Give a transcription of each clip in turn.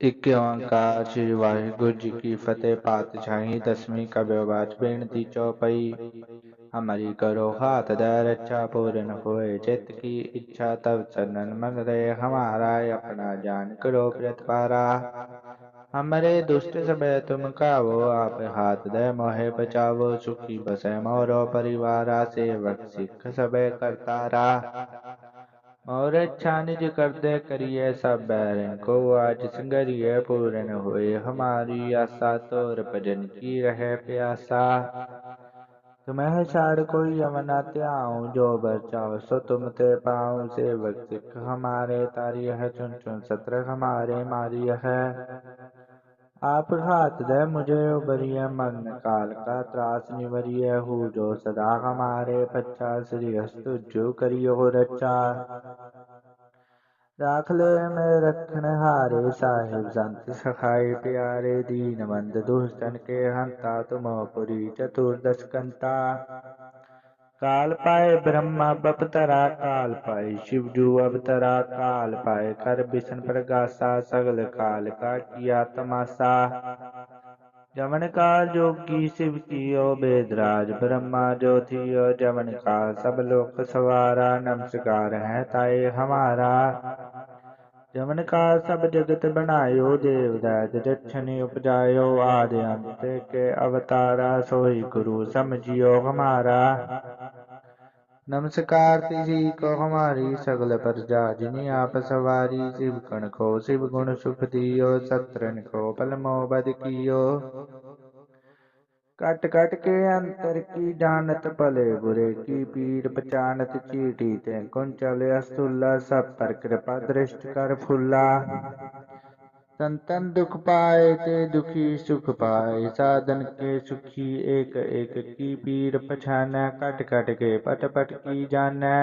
इक्यावन वाहिगुरु जी की फतेह पात दसवीं का व्यवहार बेणती चौपाई। हमारी करो हाथ दर अच्छा पूर्ण होए चित की इच्छा तब चंदन मन रहे हमारा अपना जान करो व्रत पारा। हमारे दुष्ट समय तुम कावो, आप हाथ दे, मोहे बचावो, सुखी बसे मोरो से सेवक सिख सब करतारा। और छानिज कर दे करिए सब बैरन को। आज संगरिए पूरन हुए, हमारी आशा तो भजन की रहे प्यासा। तुम्हें छाड़ कोई यमना त्याऊं, जो बचाओ सो तुम ते पाऊँ से सिख। हमारे तारी है चुन चुन सत्र, हमारे मारी है। आप हाथ दे मुझे उबरिय मरण काल का त्रास निवरिय हूँ जो सदा हमारे बच्चा श्री हस्तुजु करियो रचा राख ले में रखन हारे साहिब संत सखाई प्यारे दीन बंद दुष्टन के हंता तुम पुरी चतुर्दश कंता काल पाए ब्रह्मा, बपतरा काल पाए शिव जू, अवतरा काल पाए। कर बिशन प्रगासा सगल काल का किया तमाशा। जमन काल जोगी शिव कियो बेदराज, ब्रह्मा जो ओ जमन का सब लोक सवारा, नमस्कार है ताए हमारा। जमन का सब जगत बनायो देवदास दक्षिणी उपजायो आदि अंत के अवतारा सोई गुरु समझियो हमारा नमस्कार तिसी को हमारी सगल प्रजा जिनी आप सवारी शिव कण को शिव गुण सुख दियो सत्रन को पल मोबद कियो कट कट के अंतर की जानत भले बुरे की पीर पचानत चीटी ते कुंचल अस्तुल्ला सब पर कृपा दृष्ट कर फुल्ला संतन दुख पाए ते दुखी सुख पाए साधन के सुखी एक एक की पीर पछाना कट कट के पट पट की जाना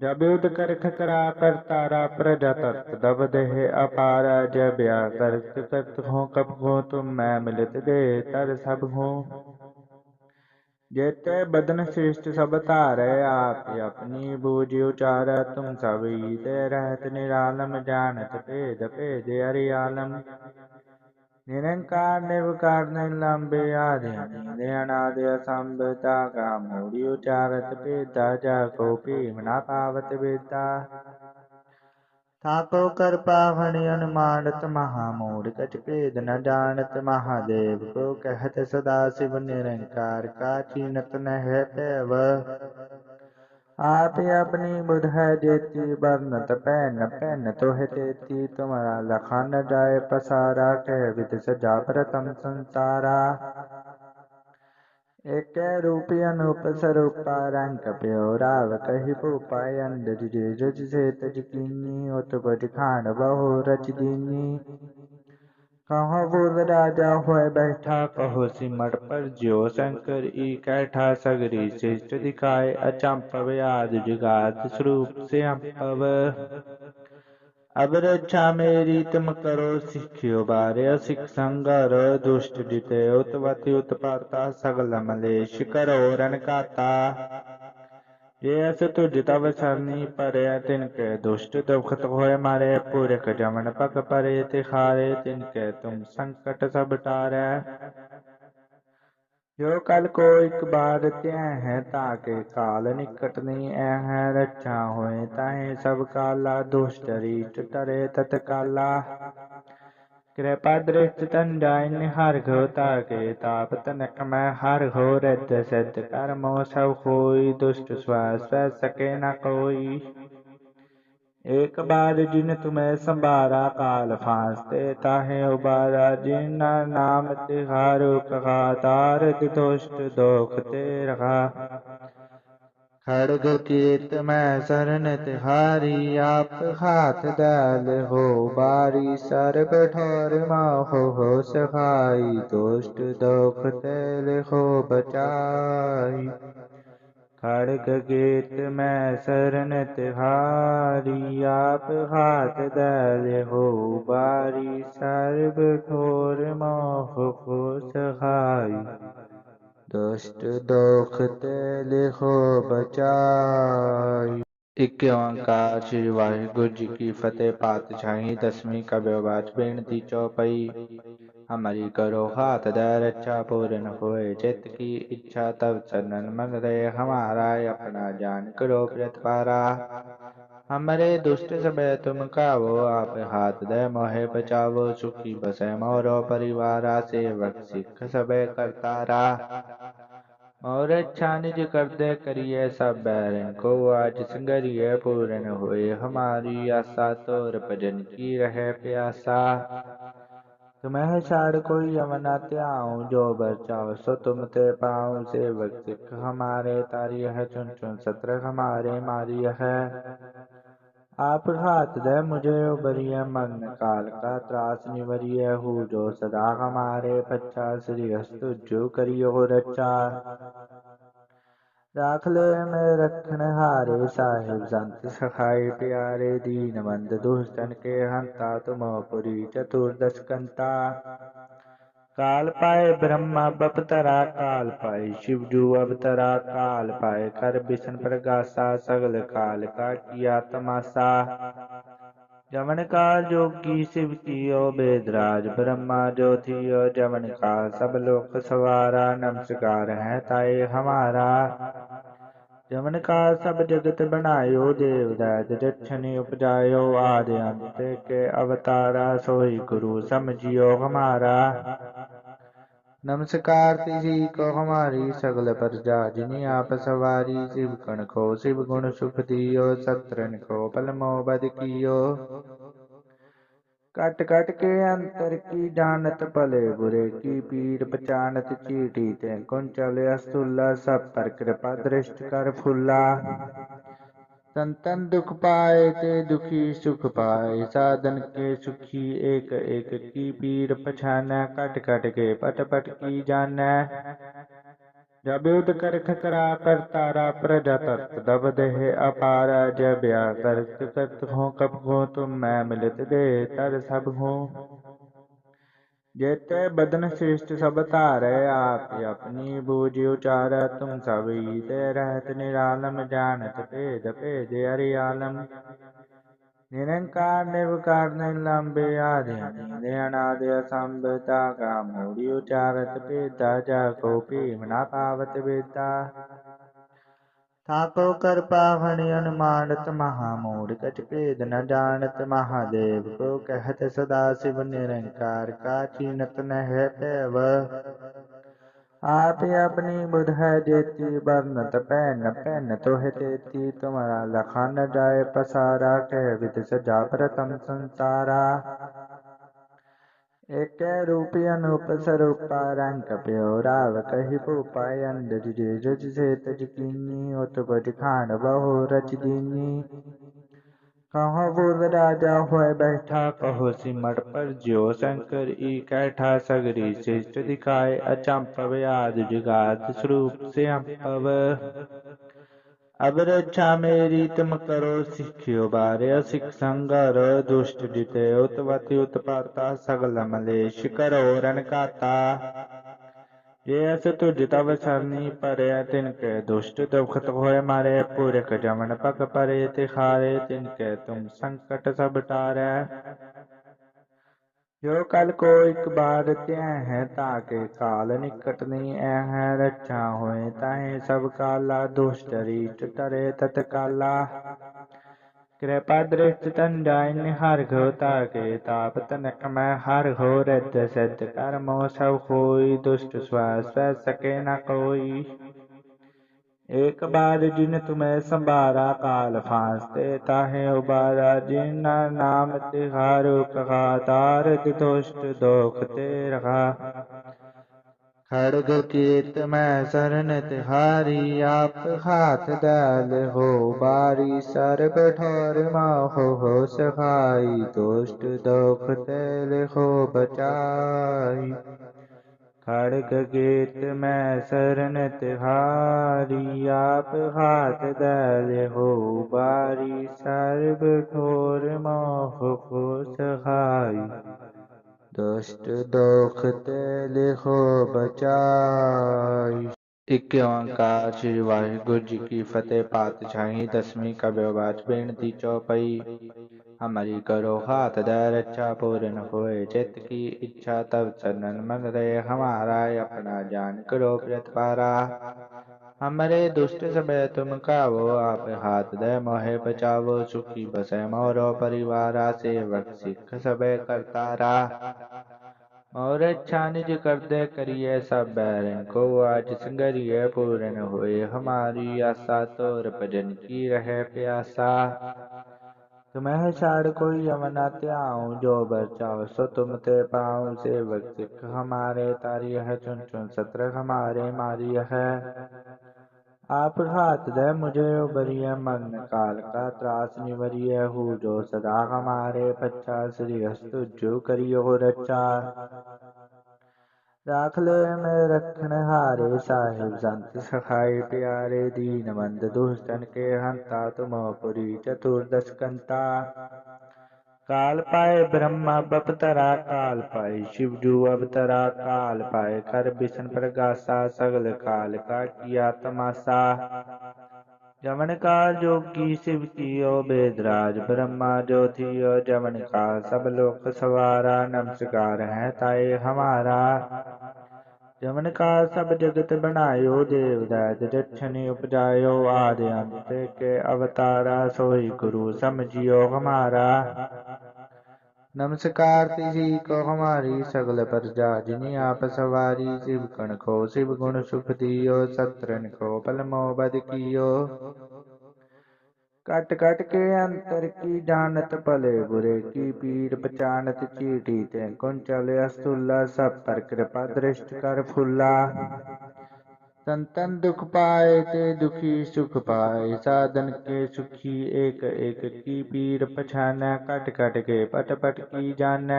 जब युद्ध कर खकरा पर तारा प्रजा तत्त दब देह अपारा जब ब्याह कर हो, कब हो, तुम मैं मिलत दे तर सब हो। जेते बदन श्रेष्ठ, सब तारे आप। अपनी बूझ उचार, तुम सब ईते रहत निरालम, जानत भेद भेद अरियालम। निरंकार आदि अनिल अनादि असंभता का मूढ़ी उचारत भेदा जाको भीमना पावत वेदा थाको कर पावनि अनुमानत महामूढ़ कछ भेद न जानत महादेव को कहत सदा शिव निरंकार का चीनत न है तैव आप अपनी बुध जेती बरनत पैन पैन तो है तुम्हारा लखा न जाए पसारा कह विद सजा संसारा। एक रूपी अनूप स्वरूपा रंग प्योराव कही भूपाय अंदर रज से तज कीनी उत खान बहु रच दीनी। कहो बोल राजा हुए बैठा, कहो सिमट पर ज्यो शंकर, ई कैठा सगरी श्रेष्ठ दिखाए अचंपव आदि जुगात स्वरूप से अम्पव। अब रक्षा मेरी, तुम करो सिखियो बारे, सिख संगर, दुष्ट जिते उत्पत्ति उत्पाता सगल मलेश करो रन काता ये अस तुझ तब सरनी परे तिनके दुष्ट दुखत होए मारे पूरक जमन पग परे तिखारे तिनके तुम संकट सब टारे जो कल को एक बार त्य है ताके काल निकट नहीं है रक्षा होए ताहे सब काला दुष्ट रीट तरे तत्काला कृपा दृष्ट तन जाय निहार घो ताके ताप तनक मैं हर घो रद्द सद कर्मो सब कोई दुष्ट श्वास सके न कोई। एक बार जिन तुम्हें संभारा काल फांसते ताहे उबारा जिन नाम तिहारो कहा तार दुष्ट दोख ते रहा खड़ग कीर्त में शरण तिहारी आप हाथ डाल हो बारी सर कठोर माहो हो सहाई दुष्ट दोख तेल हो बचाई खड़ग गीत में शरण तिहारी आप हाथ दल हो बारी सर्व ठोर मोह को सहाय दुष्ट दुख तेरे हो बचाई। इक्के ओंकार श्री वाहिगुरु जी की फतेह पातशाही दसवीं का व्यवहार बेनती चौपाई। हमारी करो हाथ दर अच्छा पूर्ण होए चित की इच्छा तब चंदन मन रहे हमारा अपना जान करो व्रत पारा। हमारे दुष्ट सब तुम कावो आप हाथ दय मोहे बचावो सुखी बसे, मोरो परिवारा सेवक सिख सब करतारा। और अच्छा निज कर दे करिए सब बैरन को, आज संगरिए पूर्ण हुए, हमारी आशा तोर भजन की रहे प्यासा। तुम्हें छाड़ कोई यमना त्याऊं जो बचाओ सो तुम ते पाऊँ, सेवक सिख हमारे तारी है, चुन चुन सत्र हमारे मारी है। आप हाथ दे मुझे उबरिय मरण काल का त्रास निवरिय हूँ, जो सदा हमारे बच्चा श्री हस्तु जो करियो रचा राख ले में रखन हारे साहिब संत सखाई प्यारे दीन बंद दुष्टन के हंता तुम पुरी चतुर्दश कंता काल पाए ब्रह्मा बपतरा, काल पाए शिवजू अवतरा, काल पाए कर बिशन प्रगासा सगल काल का किया तमाशा जमन काल जोगी शिव कियो बेदराज, ब्रह्मा जो थियो जमन काल, सब लोक सवारा, नमस्कार है ताए हमारा। जमन काल सब जगत बनायो देवदात जक्षनि उपजायो आदि अंत के अवतारा, सोई गुरु समझियो हमारा। नमस्कार तिसी को हमारी सगल प्रजा जिन्हें आप सवारी शिव कण को शिव गुण सुख दियो सत्रन को पल मोबद कियो कट कट के अंतर की जानत भले बुरे की पीर पचानत चीटी ते कुंचल अस्तुल्ला सब पर कृपा दृष्ट कर फुल्ला संतन दुख पाए ते दुखी सुख पाए, साधन के सुखी एक एक की पीर पछाना कट कट के पट पट की जाना जब युद्ध कर खकरा कर तारा प्रजा तत्व दब देह अपारा, जब या कर कब हो तुम मैं मिलत दे, तर सब हो। जेते बदन श्रेष्ठ सब तारे आप अपनी बूझ उचार तुम सब ते रहत निरालम जानत भेद भेद अरियालम निरंकार निर्विकार निलंबे आदि अनादि असंभता का मूढ़ी उचारत भेदा जाको प्रेम ना पावत वेदा थाको कर पावण अनुमानत महामूढ़ कच भेद न जानत महादेव को कहत सदा शिव निरंकार का चीनत न है पैव। आप अपनी बुध है जेती, बरनत पैन पैन तो है तेती। तुम्हारा लखा न जाए पसारा, कह विद सजा प्रथम संसारा। एक रूप अनूप स्वरूपा रंग प्योराव कही भूपाय अंदर रज से तज कीनी उत बज खान बहु रच दीनी कहो बोल राजा हुए, बैठा कहो सिमट पर, ज्यो शंकर ई कैठा सगरी श्रेष्ठ दिखाए, अचंपव आद जुगाद स्वरूप से अंपव अब रक्षा मेरी तुम करो सिखियो बारे सिख संगर दुष्ट जिते उत्पत्ति उत्पाता सगल मलेश करो रन काता ये अस तुझ तब सरनी परे तिनके दुष्ट दुखत होए मारे पूरक जमन पग परे तिखारे तिनके तुम संकट सब टारे जो कल को बार त्या है ताके काल निकट नहीं है रक्षा होए ताहे सब काला दुष्ट रीट तरे तत्काला। कृपा दृष्ट तन जाय निहार घो ताके ताप तनक मैं हर घो रद्द सद कर्मो सब कोई दुष्ट श्वास सके न कोई। एक बार जिन तुम्हें संभारा काल फांसते ताहे उबारा जिन नाम तिहारो कहा तारक दोष्ट दोखते रहा खड़ग कीत में शरण तिहारी आप हाथ दल हो बारी सर बठोर माहो हो सखाई दोष्ट दोख तेल हो बचाई खड़ग गीत में शरण तिहारी, आप हाथ दल हो बारी, सर्व ठोर मोह को सहाय दुष्ट दोख तेल हो बचाई। ਇੱਕ ਓੰਕਾਰ ਸ੍ਰੀ ਵਾਹਿਗੁਰੂ ਜੀ ਕੀ ਫਤਿਹ ਪਾਤਸ਼ਾਹੀ ਦਸਵੀਂ ਕਬਿਆਵਾਚ ਬੇਨਤੀ ਚੌਪਈ ਹਮਾਰੀ ਕਰੋ हाथ दय रक्षा पूर्ण होए चित्त की इच्छा तब चरणन मन रहे हमारा अपना जान करो प्रतिपारा हमारे दुष्ट सब तुम कावो आप हाथ दय मोहे बचावो सुखी बसे मोरो परिवारा सेवक सिख सब करतारा और अच्छा निज कर दे करिए सब बैरन को। आज संगरिए पूर्ण हुए, हमारी आशा तोर भजन की रहे प्यासा। तुम्हें छाड़ कोई यमना त्याऊं, जो बचाओ सो तुम ते पाऊँ। सेवक सिख हमारे तारी है, चुन चुन सत्र हमारे मारी है। आप हाथ दे मुझे उबरिय मन काल का त्रास निवरिय हूँ जो सदा हमारे बच्चा श्री हस्तुजु करियो रचा राख ले में रखन हारे साहिब संत सखाई प्यारे दीन बंद दुष्टन के हंता तुम पुरी चतुर्दश कंता काल पाए ब्रह्मा बपतरा, काल पाए शिव शिवजू अवतरा, काल पाए कर बिशन प्रगासा सगल काल का किया तमाशा जमन का जोगी शिव की ओ बेदराज, ब्रह्मा ज्योति ओ जमन का सब लोक सवारा, नमस्कार है ताए हमारा। जमन का सब जगत बनायो देवदात दक्षिणी उपजायो आदि अंत के अवतारा सोई गुरु समझियो हमारा नमस्कार तिसी को हमारी सगल प्रजा जिनी आप सवारी शिव कण को शिव गुण सुख दियो सत्रन को पल मोबद कियो कट कट के अंतर की जानत पले बुरे की पीर पचानत चीटी ते कुंचल अस्तुल्ला सब पर कृपा दृष्ट कर फुल्ला। संतन दुख पाए ते दुखी सुख पाए, साधन के सुखी एक एक की पीर पछान कट कट के पट पट की जान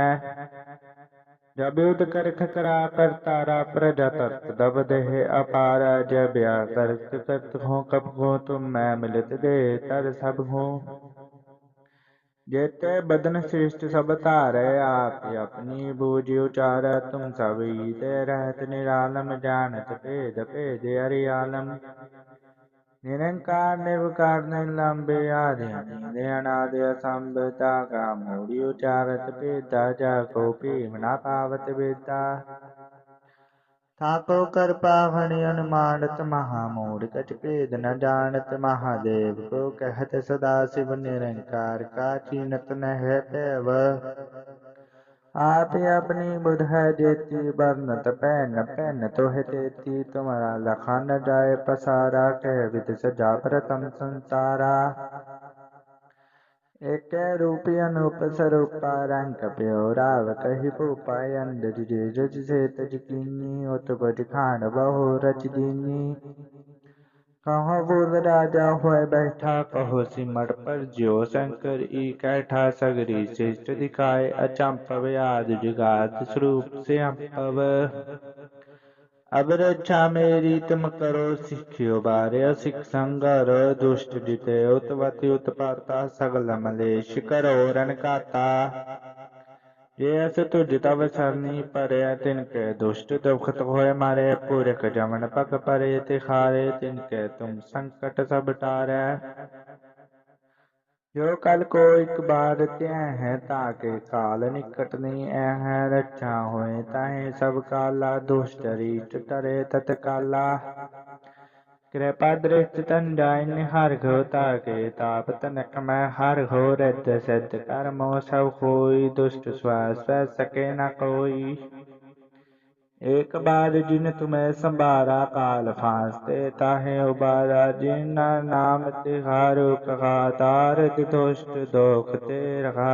जब युद्ध कर खकरा कर तारा प्रजा तत्व दब देह अपारा जब या कर हो कब हो तुम मैं मिलत दे, तर सब हो। जेते बदन श्रेष्ठ सब तारे, आप अपनी बूझ उचार, तुम सब ते रहत निरालम, जानत भेद भेद अरियालम। निरंकार निर्विकार निलंबे आदि अनादि असंभता का ना पावत वेदा कर अनुमानत महामूढ़ कच न जानत महादेव को कहत सदा शिव निरंकार का चीनत न है पैव। आप अपनी बुध देती, बरनत पैन पैन तो है देती। तुम्हारा लखा जाए पसारा, कह विद सजा प्रथम संसारा। एक रूपी अनूप स्वरूपा रंग प्योराव कही भूपाय अंदर रज से तज उत बज खान बहु रच दीनी। कहो बुध राजा हुए बैठा कहो सिमर पर ज्यो शंकर ई कैठा सगरी शिष्ट दिखाए अचंपव आदि जुगाद स्वरूप से अंपव अब रक्षा मेरी तुम करो सिखियो बारे सिख संगर दुष्ट जिते उत्पति उत्पाता सगल मलेश करो रन काता ये अस तुझ तब सरनी परे तिनके दुष्ट दुखत होए मारे पुरख जमन पग परे तिखारे तिनके तुम संकट सब टारे जो कल को एक बार त्या है ताके काल निकट नहीं है रक्षा होए ताहे सब काला दुष्ट रीत तरे तत्काला कृपा दृष्ट तन जाइन हर घो ताके ताप तनक में हर घो रद्द सिद्ध कर्मो सब कोई दुष्ट स्व सके न कोई एक बार जिन तुम्हें संबारा, काल फांसते, ताहे उबारा जिन नाम तिहारो कहा दारद दोष्ट दोखते रहा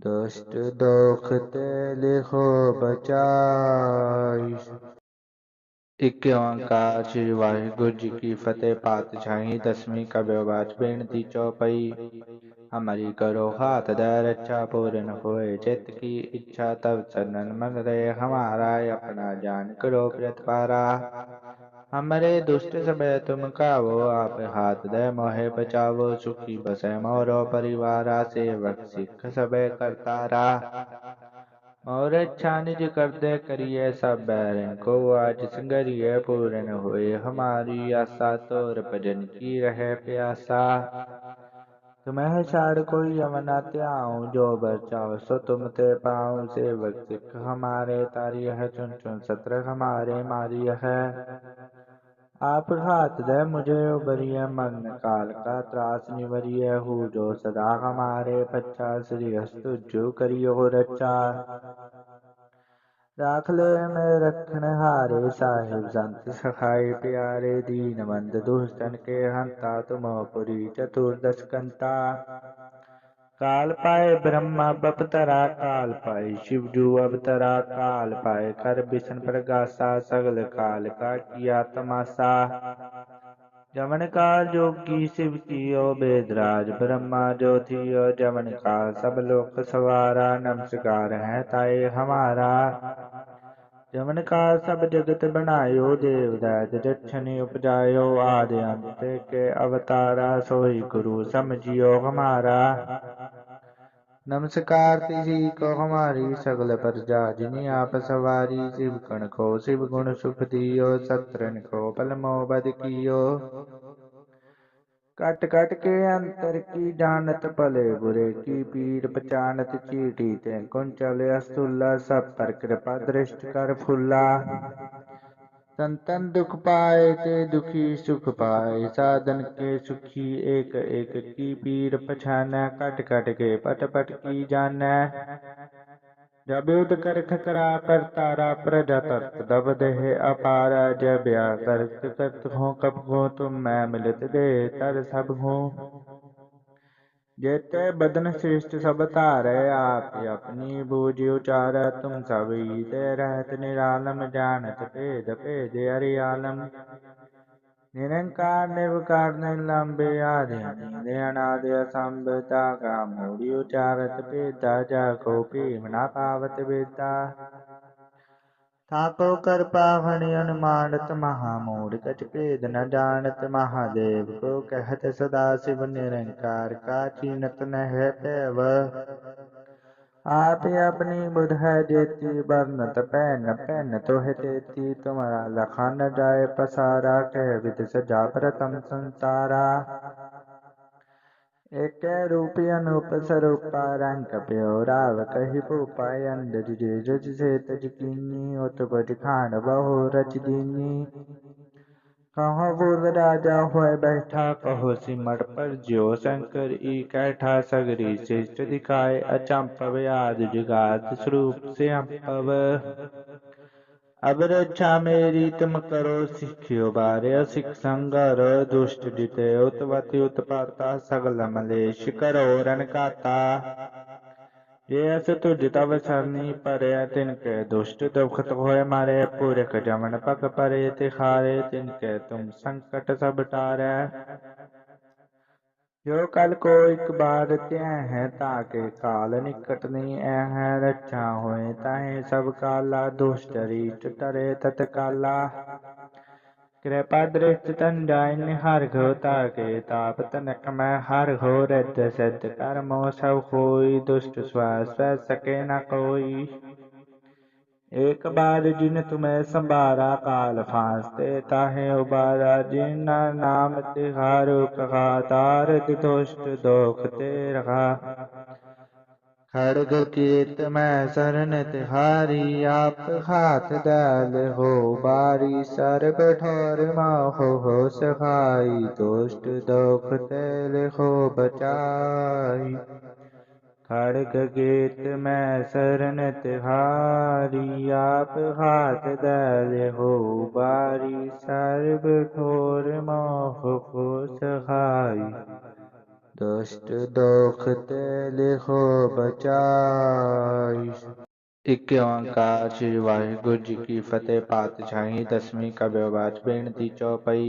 दोस्त दोखते लिखो बचाइश इक्के ओंकार श्री वाहिगुरु जी की फतेह पातशाही दसवीं का व्यवहार बेणती चौपाई। हमारी करो हाथ दर अच्छा पूर्ण होए चित की इच्छा तब चंदन मन रहे हमारा अपना जान करो प्रतपारा हमारे दुष्ट सब तुम कावो आप हाथ दे, मोहे बचावो सुखी बसे, मोरो परिवारा सेवक सिख सब करतारा। और अच्छा निज करते करिए सब बैरन को, आज संगरिए पूर्ण हुए, हमारी आशा तोर भजन की रहे प्यासा। तुम्हें छाड़ कोई अवना त्याऊं, जो बचाओ सो तुम ते पाऊँ, सेवक सिख हमारे तारी है, चुन चुन सत्र हमारे मारी है। आप हाथ दे मुझे उबरिय मरण काल का त्रास निवरिय हूँ जो सदा हमारे बच्चा श्री हस्तुजु करियो रचा राख ले में रखन हारे साहिब संत सखाई प्यारे दीन बंद दुष्टन के हंता तुम पुरी चतुर्दश कंता काल पाए ब्रह्मा, बपतरा काल पाए। शिवजू अवतरा काल पाए। कर बिशन प्रगासा सगल काल का किया तमाशा। जमन काल जोगी शिव कियो बेदराज। ब्रह्मा जो थियो जमन का सब लोक सवारा, नमस्कार है ताए हमारा। जमन का सब जगत बनायो देव दैत दक्षिणी उपजायो आदि अंत के अवतारा सोई गुरु समझियो हमारा नमस्कार तिजी को हमारी सगल प्रजा जिनी आप सवारी शिव कण को शिव गुण सुख दियो सत्रन को पल मोबद कियो कट कट के अंतर की जानत भले बुरे की पीर पचानत चीटी ते कुंचल अस्तुल्ला सब पर कृपा दृष्ट कर फुल्ला संतन दुख पाए ते दुखी सुख पाए साधन के सुखी एक एक की पीर पछाना कट कट के पट पट की जाना जब युद्ध कर खकरा पर तारा प्रजा तर्क दब देह अपारा जब या करत करत हो, कब हो, तुम मैं मिलत दे तर सब हो। जेते बदन श्रेष्ठ सब तारे आप, अपनी बूझ उचार तुम सब ईते रहत निरालम, जानत भेद भेद अरियालम। निरंकार निलंबे आदि अनादि असंभता का मूढ़ी उचारत भेदा जाको भीमना पावत वेदा। ताको कर पावनि अनुमानत महामूढ़ कछ भेद न जानत महादेव को कहत सदा शिव निरंकार का चीनत न है पैव। आप अपनी बुध जेती बरनत पैन पैन तो है तेती तुम्हारा लखा न जाए पसारा कह विद सजा संसारा। एक रूप अनूप स्वरूपा रंग प्योराव कही भूपाय अंदज जे रज से तज कीनी उत खान बहु रच दीनी। कहो पूर्व राजा हुए बैठा कहो सिमट पर ज्यो शंकर ई कैठा सगरी श्रेष्ठ दिखाए अचंपव आदि जुगात स्वरूप से अंपव अब रक्षा मेरी तुम करो सिखियो बारे सिख संगर दुष्ट जिते उत्पत्ति उत्पाता सगल मलेश करो रन काता ये अस तुझ तव सरनी परे तिनके दुष्ट दुखत होए मारे पूरक जमन पक परे तिखारे तिनके तुम संकट सब टारे जो कल को एक बार त्य है ताके काल निकट नहीं है रक्षा होए ताहे सब काला दुष्ट रीट तरे तत्काला कृपा दृष्ट तन जाय निहार घो ताके ताप तनक मैं हर घो रद्द सद कर्मो सब कोई दुष्ट श्वास सके न कोई एक बार जिन तुम्हें संभारा काल फांसते ताहे उबारा जिन नाम तिहारो कहा तारक दुष्ट दोख ते रहा खड़ग कीर्त में शरण तिहारी आप हाथ दल हो बारी सर कठोर माहो हो सहाई दुष्ट दोख तेल हो बचाई खड़ग गीत में शरण तिहारी आप हाथ दल हो बारी सर्व ठोर मोह को सहाई दोस्त दोखते लिखो बचाई इक्के ओंकार श्री वाहिगुरु जी की फतेह पातशाही दसवीं का व्यवहार बेनती चौपाई।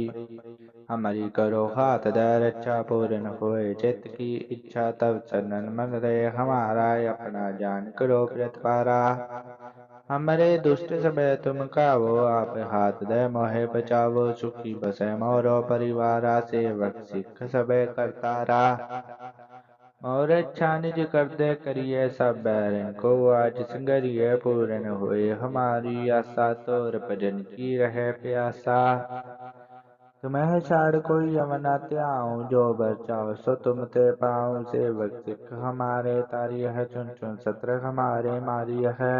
हमारी करो हाथ दर अच्छा पूर्ण होए चित की इच्छा तब चंदन मन रहे हमारा अपना जान करो प्रतपारा हमारे दुष्ट सब तुम कावो आप हाथ दे, मोहे बचावो सुखी बसे, मोरो परिवारा सेवक सिख सब करतारा। और अच्छा निज कर दे करिए सब बैरन को, आज संगरिए पूर्ण हुए, हमारी आशा तोर भजन की रहे प्यासा। तुम्हें छाड़ कोई यमना त्याऊं, जो बचाओ सो तुम ते पाऊँ सेवक सिख हमारे तारी है, चुन चुन सत्र हमारे मारी है।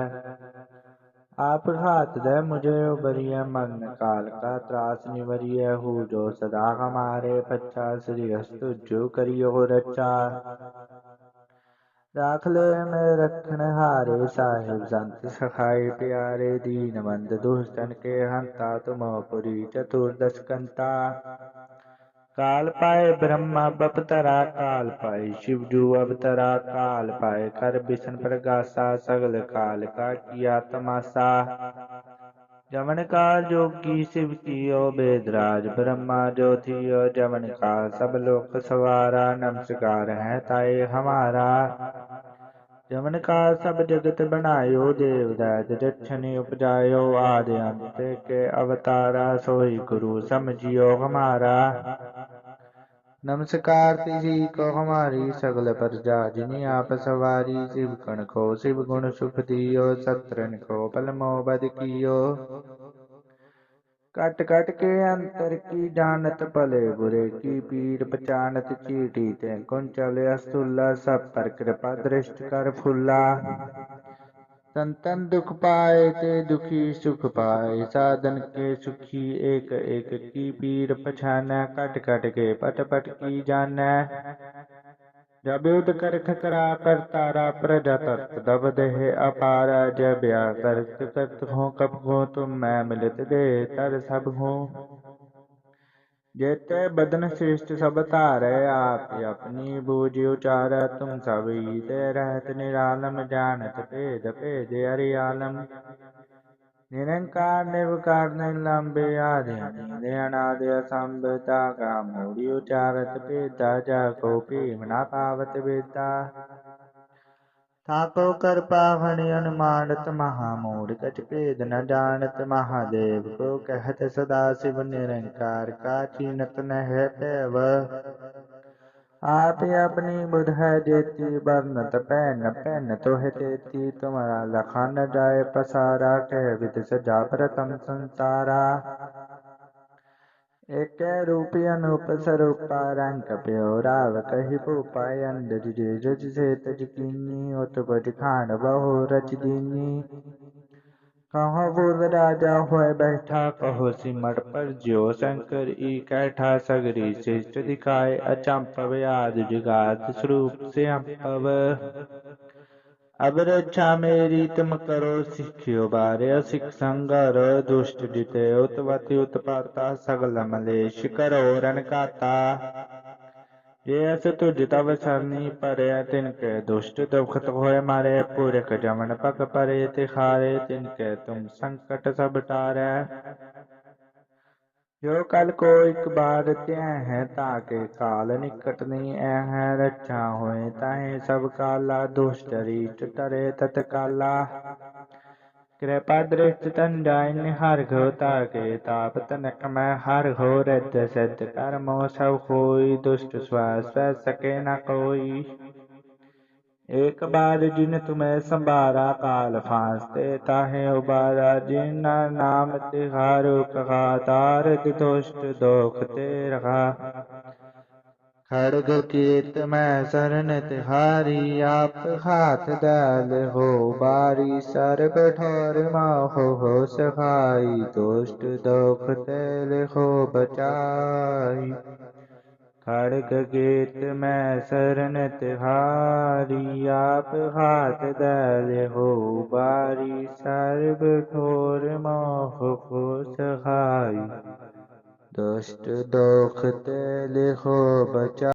आप हाथ दे मुझे उबरिय मन काल का त्रास निवरिय हूँ, जो सदा हमारे पच्चा श्री हस्तुजु करियो रचा। राख ले में रखन हारे साहिब संत सखाई प्यारे दीन मंद दुष्टन के हंता तुम पुरी चतुर्दश कंता। काल पाए ब्रह्मा बपतरा, काल पाए शिव जू अवतरा, काल पाए कर बिशन प्रगासा सगल काल का किया तमाशा। जमन काल जोगी शिव कियो बेदराज, ब्रह्मा ज्योति ओ जमन काल सब लोक सवारा, नमस्कार है ताए हमारा। जमन काल सब जगत बनायो देव दैत दक्षिणी उपजायो आदि अंत के अवतारा सोई गुरु समझियो हमारा नमस्कार तिजी को हमारी सगल प्रजा जिनी आप सवारी शिव कण को शिव गुण सुख दियो सत्रन को पल मोबद कियो कट कट के अंतर की जानत भले बुरे की पीर पचानत चीटी ते कुंचल अस्तुल्ला सब पर कृपा दृष्ट कर फुल्ला। संतन दुख पाए ते दुखी सुख पाए, साधन के सुखी एक एक की पीर पछाना कट कट के पट पट की जाना जब युद्ध कर खतरा पर तारा प्रजा तत्व दब देह अपारा जब ब्याह कर करत हो, कब हो तुम मैं मिलत दे, तर सब हो। जेते बदन श्रेष्ठ सब तारे आप, अपनी बूझ उचार तुम सब दे रहत निरालम, जानत भेद भेद अरियालम। निरंकार निर्विकार निलंबे आदि अनादि असंबता का मूड़ी उचारत भेदा जाको भीमना पावत वेदा थाको कर पावण अनुमानत महामूढ़ कछ भेद न जानत महादेव को न है आप अपनी बुध जेती, बरनत पैन पैन तो है तेती। तुम्हारा लखा जाए पसारा, कह विद सजा प्रतम संसारा। एक रूप अनूप स्वरूपा रंग प्योराव कही भूपाय अंदर जे रज से तज कीनी उत खान बहु रच दीनी। कहो पूर्व राजा हुए बैठा कहो सिमट पर ज्यो शंकर कैठा सगरी श्रेष्ठ दिखाए अचंपव आदि जगात स्वरूप से अंपव अब रक्षा मेरी तुम करो सिखियो बारे सिख संगर दुष्ट जिते उत्पत्ति उत्पाता सगल मलेश करो रन काता ये अस तुझ तब सरनी परे तिनके दुष्ट दुखत होए मारे पुरख जमन पग परे तिखारे तिनके तुम संकट सब टारे जो कल को एक बार त्या है ताके काल निकट नहीं है रक्षा होए ताहे सब काला दुष्ट रीट तरे तत्काला कृपा दृष्ट तन जाइन हर घो ताके ताप तनक में हर घो रद सद कर्मो सब कोई दुष्ट श्वास सके न कोई। एक बार जिन तुम्हें संभारा, काल फांसते ताहे, उबारा जिन नाम तिहारो कहा तारक दुष्ट दोख ते रहा खड़ग कीत मैं शरण तिहारी आप हाथ दल हो बारी सर कठोर माहो हो सखाई दुष्ट दोख तेल हो बचाई खड़ग गीत में शरण तिहारी आप हाथ दल हो बारी सर्व ठोर मोह को सहाय दोखते लिखो बचा।